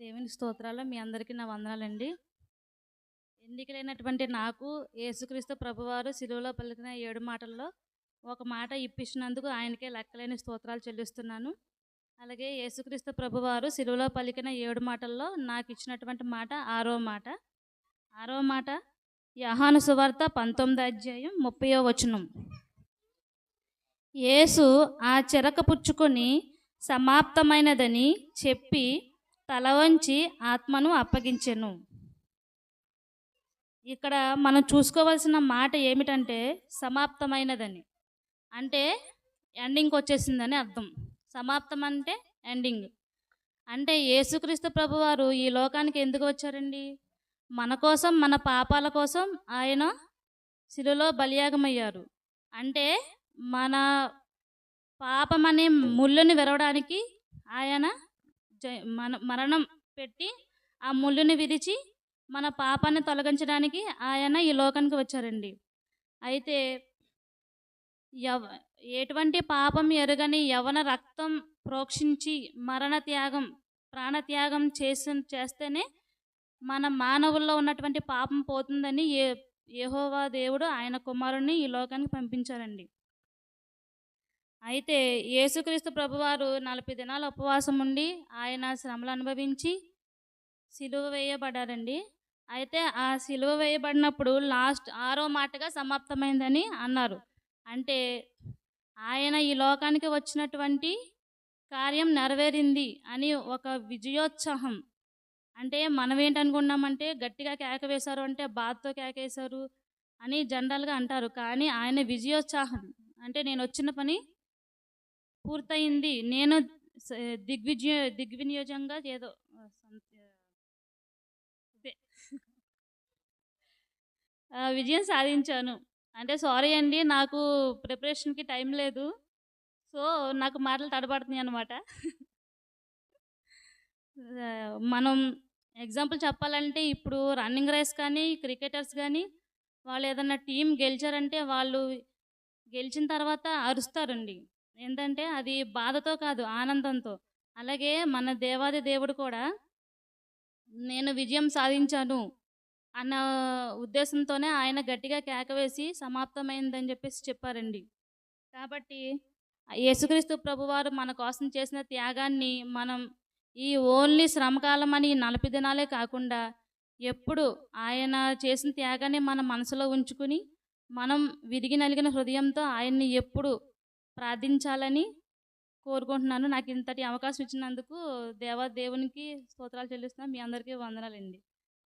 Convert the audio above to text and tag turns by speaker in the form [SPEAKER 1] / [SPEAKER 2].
[SPEAKER 1] దేవుని స్తోత్రాలు మీ అందరికీ నా వందనాలండి. ఎన్నికలైనటువంటి నాకు యేసుక్రీస్తు ప్రభువారు సిలువలో పలికిన ఏడు మాటల్లో ఒక మాట ఇప్పించినందుకు ఆయనకే లెక్కలేని స్తోత్రాలు చెల్లిస్తున్నాను. అలాగే యేసుక్రీస్తు ప్రభువారు సిలువలో పలికిన ఏడు మాటల్లో నాకు ఇచ్చినటువంటి మాట ఆరో మాట. ఆరో మాట యహాను సువార్త పంతొమ్మిది అధ్యాయం ముప్పయో వచనం. యేసు ఆ చెరక పుచ్చుకొని సమాప్తమైనదని చెప్పి తల వంచి ఆత్మను అప్పగించెను. ఇక్కడ మనం చూసుకోవాల్సిన మాట ఏమిటంటే సమాప్తమైనదని. అంటే ఎండింగ్కి వచ్చేసిందని అర్థం. సమాప్తం అంటే ఎండింగ్. అంటే యేసుక్రీస్తు ప్రభువారు ఈ లోకానికి ఎందుకు వచ్చారండి? మన కోసం మన పాపాల కోసం ఆయన శిలులో బలియాగమయ్యారు. అంటే మన పాపమనే ముళ్ళుని విరవడానికి ఆయన మన మరణం పెట్టి ఆ ముళ్ళుని విరిచి మన పాపాన్ని తొలగించడానికి ఆయన ఈ లోకానికి వచ్చారండి. అయితే యవ ఎటువంటి పాపం ఎరుగని యవన రక్తం ప్రోక్షించి మరణ త్యాగం ప్రాణత్యాగం చేసి చేస్తేనే మన మానవుల్లో ఉన్నటువంటి పాపం పోతుందని ఏ యెహోవా దేవుడు ఆయన కుమారుని ఈ లోకానికి పంపించారండి. అయితే యేసుక్రీస్తు ప్రభువారు నలభై దినాల ఉపవాసం ఉండి ఆయన శ్రమలు అనుభవించి సిలువ వేయబడారండి అయితే ఆ సిలువ వేయబడినప్పుడు లాస్ట్ ఆరో మాటగా సమాప్తమైందని అన్నారు. అంటే ఆయన ఈ లోకానికి వచ్చినటువంటి కార్యం నెరవేరింది అని ఒక విజయోత్సాహం. అంటే మనం ఏంటనుకున్నామంటే గట్టిగా కేక వేశారు అంటే బాధతో కేక వేశారు అని జనరల్గా అంటారు. కానీ ఆయన విజయోత్సాహం. అంటే నేను వచ్చిన పని పూర్తయింది. నేను దిగ్విజయ దిగ్వినియోజంగా ఏదో విజయం సాధించాను. అంటే సారీ అండి నాకు ప్రిపరేషన్కి టైం లేదు. సో నాకు మాటలు తడబడుతున్నాయి అనమాట మనం ఎగ్జాంపుల్ చెప్పాలంటే ఇప్పుడు రన్నింగ్ రేస్ కానీ క్రికెటర్స్ కానీ వాళ్ళు ఏదన్నా టీం గెలిచారంటే వాళ్ళు గెలిచిన తర్వాత అరుస్తారండి. ఏంటంటే అది బాధతో కాదు ఆనందంతో. అలాగే మన దేవాది దేవుడు కూడా నేను విజయం సాధించాను అన్న ఉద్దేశంతోనే ఆయన గట్టిగా కేకవేసి సమాప్తమైందని చెప్పేసి చెప్పారండి. కాబట్టి యేసుక్రీస్తు ప్రభువారు మన కోసం చేసిన త్యాగాన్ని మనం ఈ ఓన్లీ శ్రమకాలం అని నలభై దినాలే కాకుండా ఎప్పుడు ఆయన చేసిన త్యాగాన్ని మన మనసులో ఉంచుకుని మనం విరిగి నలిగిన హృదయంతో ఆయన్ని ఎప్పుడు ప్రార్థించాలని కోరుకుంటున్నాను. నాకు ఇంతటి అవకాశం ఇచ్చినందుకు దేవా దేవునికి స్తోత్రాలు చెల్లిస్తున్నాను. మీ అందరికీ వందనాలండి.